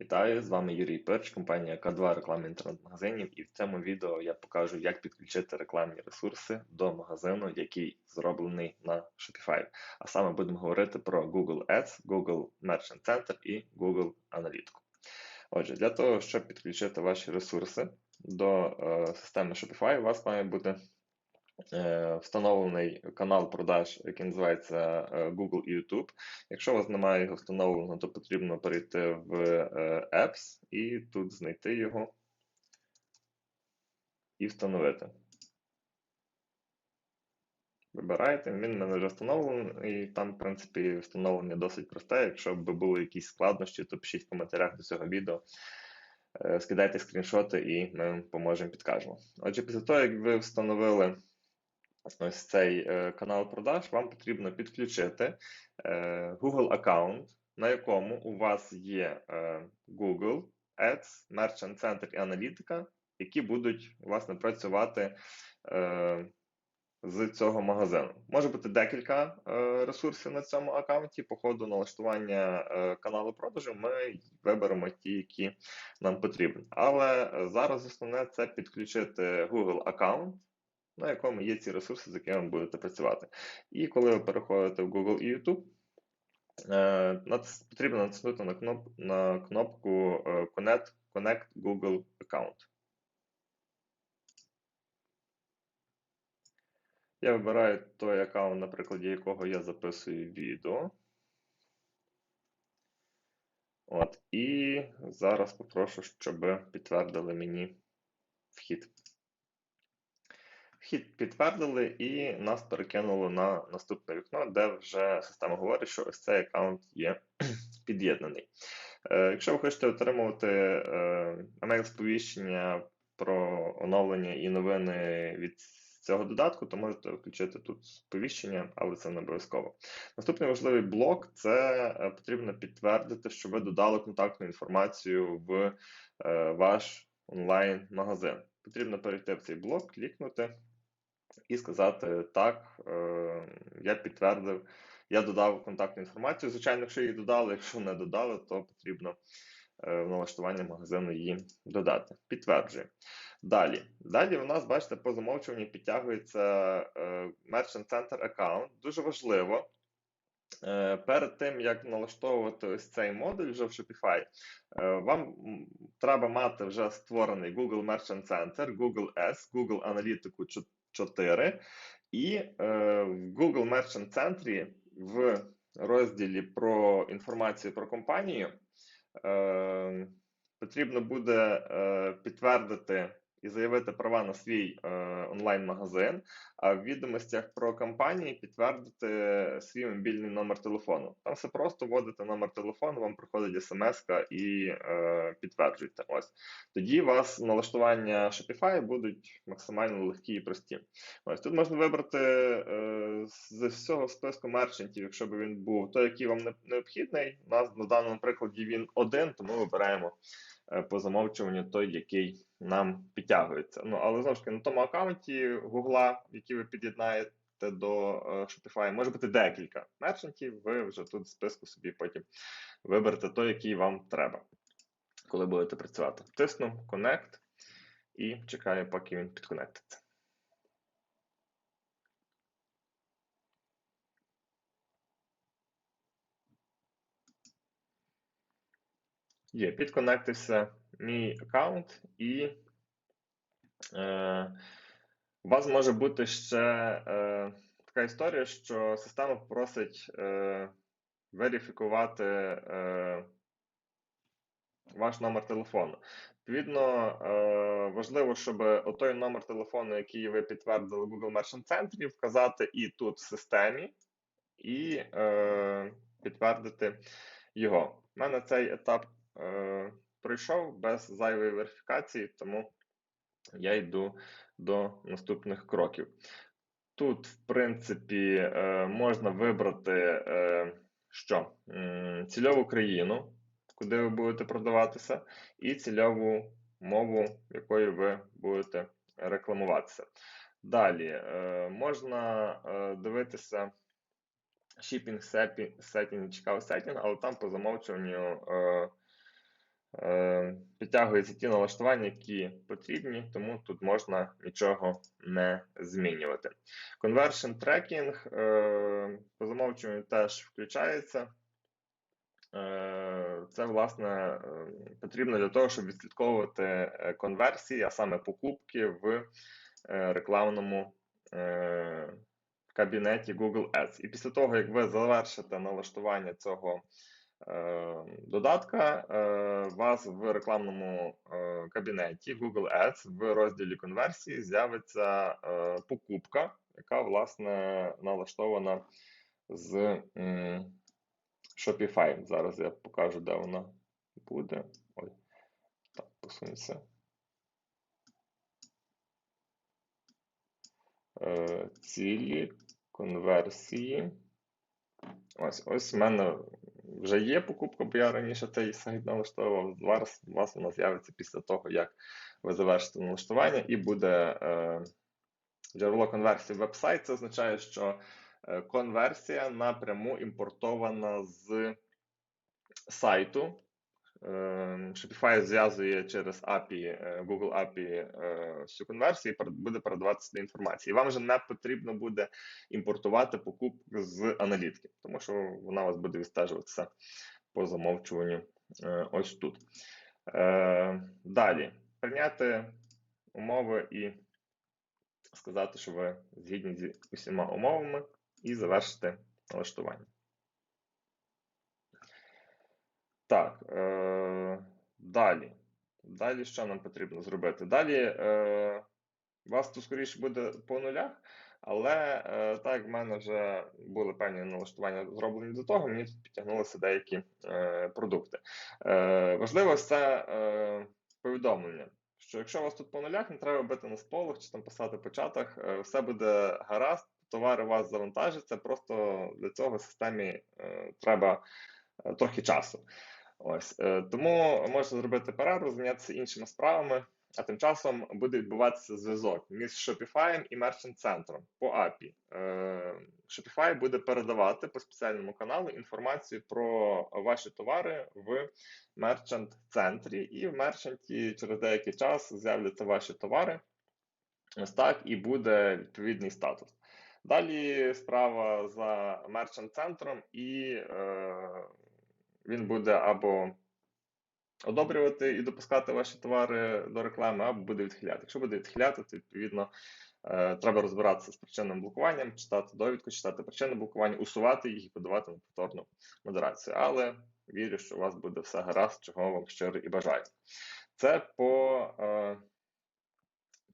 Вітаю, з вами Юрій Перч, компанія К2 реклами інтернет-магазинів, і в цьому відео я покажу, як підключити рекламні ресурси до магазину, який зроблений на Shopify. А саме будемо говорити про Google Ads, Google Merchant Center і Google Аналітику. Отже, для того, щоб підключити ваші ресурси до е, системи Shopify, у вас має бути встановлений канал продаж, який називається е, Google і YouTube. Якщо у вас немає його встановленого, то потрібно перейти в е, Apps і тут знайти його і встановити. Вибираєте, він в мене вже встановлений, і там, в принципі, встановлення досить просте. Якщо б були якісь складнощі, то пишіть в коментарях до цього відео. Скидайте скріншоти і ми поможемо підкажемо. Отже, після того, як ви встановили ось цей е, канал продаж, вам потрібно підключити е, Google аккаунт, на якому у вас є е, Google, Ads, Merchant Center і аналітика, які будуть власне працювати з цього магазину. Може бути декілька ресурсів на цьому аккаунті. По ходу налаштування каналу продажу ми виберемо ті, які нам потрібні. Але зараз основне це підключити Google аккаунт на якому є ці ресурси, з якими ви будете працювати. І коли ви переходите в Google і YouTube, е, потрібно натиснути на кноп, на кнопку е, Connect, Connect Google Account. Я вибираю той аккаунт, на прикладі якого я записую відео. От, І зараз попрошу, щоб підтвердили мені вхід. Вхід підтвердили і нас перекинуло на наступне вікно, де вже система говорить, що ось цей аккаунт є під'єднаний. Е, якщо ви хочете отримувати е, емейл-сповіщення про оновлення і новини від цього додатку, то можете включити тут сповіщення, але це не обов'язково. Наступний важливий блок це е, потрібно підтвердити, що ви додали контактну інформацію в ваш онлайн-магазин. Потрібно перейти в цей блок, клікнути і сказати так, е, я підтвердив, я додав контактну інформацію. Звичайно, якщо її додали, якщо не додали, то потрібно е, в налаштування магазину її додати. Підтверджує. Далі. Далі у нас, бачите, по замовчуванні підтягується е, Merchant Center Account. Дуже важливо. Перед тим, як налаштовувати ось цей модуль вже в Shopify, вам треба мати вже створений Google Merchant Center, Google S, Google Аналітику 4. І е, в Google Merchant Центрі в розділі про інформацію про компанію е, потрібно буде е, підтвердити і заявити права на свій е, онлайн-магазин, а в відомостях про компанії підтвердити свій мобільний номер телефону. Там все просто вводите номер телефону, вам приходить смс і е, підтверджуєте. Ось тоді у вас налаштування Shopify будуть максимально легкі і прості. Ось тут можна вибрати е, з всього списку мерчантів, якщо б він був той, який вам необхідний. У нас на даному прикладі він один, тому вибираємо. Е, по замовчуванню той, який нам підтягується. Ну, але знову ж таки, на тому аккаунті Google, який ви під'єднаєте до е, Shopify, може бути декілька мерчантів, ви вже тут в списку собі потім виберете той, який вам треба, коли будете працювати. Тисну Connect і чекаю, поки він підконектиться. Є, підконектився мій аккаунт, і е, у вас може бути ще е, така історія, що система просить е, верифікувати е, ваш номер телефону. Відповідно, е, важливо, щоб той номер телефону, який ви підтвердили в Google Merchant Центрі, вказати і тут в системі, і е, підтвердити його. У мене цей етап е, пройшов без зайвої верифікації, тому я йду до наступних кроків. Тут, в принципі, е, можна вибрати е, що? Цільову країну, куди ви будете продаватися, і цільову мову, якою ви будете рекламуватися. Далі можна дивитися shipping setting, setting, але там по замовчуванню підтягуються ті налаштування, які потрібні, тому тут можна нічого не змінювати. Conversion tracking е, по замовчуванню теж включається. Е, Це, власне, е, потрібно для того, щоб відслідковувати е, конверсії, а саме покупки в е, рекламному е, кабінеті Google Ads. І після того, як ви завершите налаштування цього е, додатка, е, вас в рекламному е, кабінеті Google Ads в розділі конверсії з'явиться е, покупка, яка, власне, налаштована з Shopify. Зараз я покажу, де вона буде. Ой, так, посунься. Е, Цілі, конверсії. Ось, ось в мене вже є покупка, бо я раніше цей сайт налаштовував. Зараз у вас вона з'явиться після того, як ви завершите налаштування, і буде е, джерело конверсії в веб-сайт. Це означає, що е, конверсія напряму імпортована з сайту. Е, Shopify зв'язує через API, е, Google API е, всю конверсію і буде передавати сюди інформацію. І вам вже не потрібно буде імпортувати покупку з аналітики, тому що вона вас буде відстежуватися по замовчуванню е, ось тут. Далі прийняти умови і сказати, що ви згідні зі усіма умовами, і завершити налаштування. Так, е, далі. Далі що нам потрібно зробити? Далі е, вас тут скоріше буде по нулях, але е, так в мене вже були певні налаштування зроблені до того, мені тут підтягнулися деякі е, продукти. Е, важливо це е, повідомлення, що якщо у вас тут по нулях, не треба бити на сполох чи там писати по чатах, е, все буде гаразд, товари у вас завантажаться, просто для цього системі е, треба е, трохи часу. Ось е, тому можна зробити перерву, зайнятися іншими справами, а тим часом буде відбуватися зв'язок між Shopify і Merchant центром по API. Е, Shopify буде передавати по спеціальному каналу інформацію про ваші товари в Merchant центрі, і в Merchant через деякий час з'являться ваші товари. Ось так і буде відповідний статус. Далі справа за Merchant центром і е, він буде або одобрювати і допускати ваші товари до реклами, або буде відхиляти. Якщо буде відхиляти, то відповідно е, треба розбиратися з причинним блокуванням, читати довідку, читати причини блокування, усувати їх і подавати на повторну модерацію. Але вірю, що у вас буде все гаразд, чого вам щиро і бажаю. Це по е,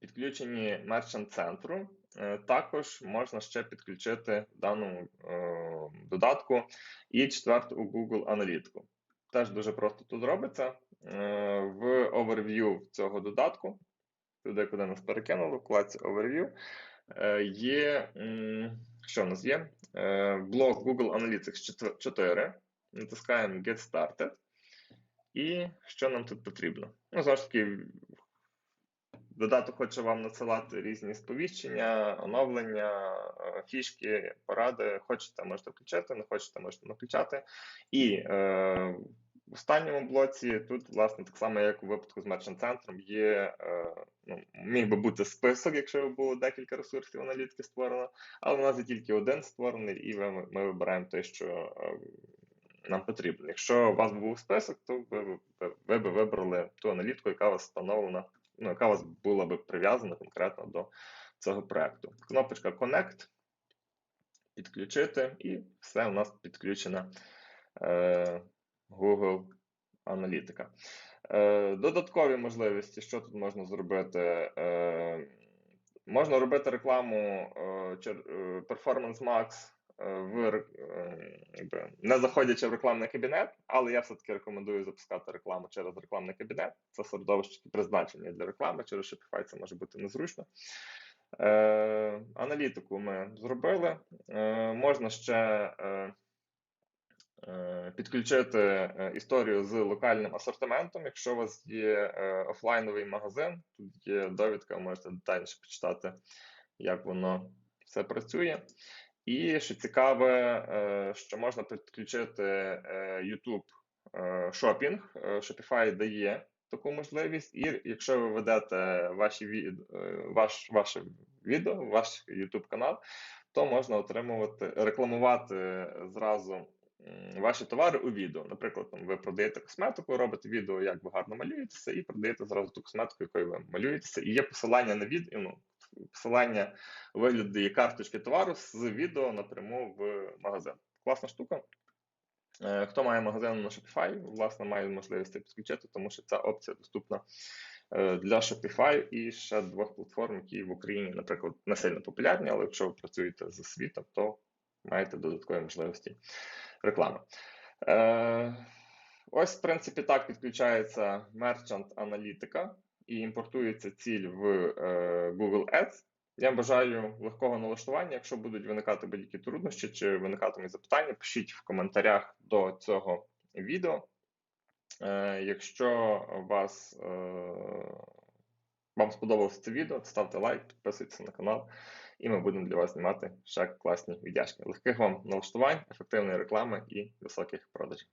підключенні мерчант центру. Е, Також можна ще підключити в даному е, додатку і четверту Google аналітику. Теж дуже просто тут робиться. Е, В overview цього додатку, туди, куди нас перекинуло, в вкладці Overview, є, що в нас є? Блок Google Analytics 4. Натискаємо Get Started. І що нам тут потрібно? Ну, знову ж таки, Додаток хоче вам надсилати різні сповіщення, оновлення, е, фішки, поради. Хочете, можете включати, не хочете, можете не включати. І е, в останньому блоці тут, власне, так само, як у випадку з Merchant центром, є е, ну, міг би бути список, якщо було декілька ресурсів аналітики створено, але у нас є тільки один створений, і ми, ми вибираємо те, що е, нам потрібно. Якщо у вас був список, то ви, ви, ви б вибрали ту аналітику, яка у вас встановлена ну, яка у вас була би прив'язана конкретно до цього проекту. Кнопочка Connect, підключити, і все у нас підключена е, Google Аналітика. Е, Додаткові можливості, що тут можна зробити? Е, Можна робити рекламу е, Performance Max в не заходячи в рекламний кабінет, але я все-таки рекомендую запускати рекламу через рекламний кабінет. Це середовище призначення для реклами, через Shopify це може бути незручно. Е, Аналітику ми зробили. Е, Можна ще е, е, підключити історію з локальним асортиментом. Якщо у вас є е, офлайновий магазин, тут є довідка, можете детальніше почитати, як воно все працює. І що цікаве, що можна підключити YouTube Shopping. Shopify дає таку можливість, і якщо ви ведете ваші від... е, ваш, ваше відео, ваш YouTube канал, то можна отримувати, рекламувати зразу ваші товари у відео. Наприклад, там, ви продаєте косметику, робите відео, як ви гарно малюєтеся, і продаєте зразу ту косметику, якою ви малюєтеся. І є посилання на відео, ну, посилання у вигляді карточки товару з відео напряму в магазин. Класна штука. Е, Хто має магазин на Shopify, власне, має можливість підключити, тому що ця опція доступна е, для Shopify і ще двох платформ, які в Україні, наприклад, не сильно популярні, але якщо ви працюєте за світом, то маєте додаткові можливості реклами. Е, Ось, в принципі, так підключається Merchant аналітика і імпортується ціль в е, Google Ads. Я бажаю легкого налаштування. Якщо будуть виникати будь-які труднощі чи виникатимуть запитання, пишіть в коментарях до цього відео. Е, Якщо вас, е, вам сподобалося це відео, ставте лайк, підписуйтесь на канал, і ми будемо для вас знімати ще класні віддячки. Легких вам налаштувань, ефективної реклами і високих продажів.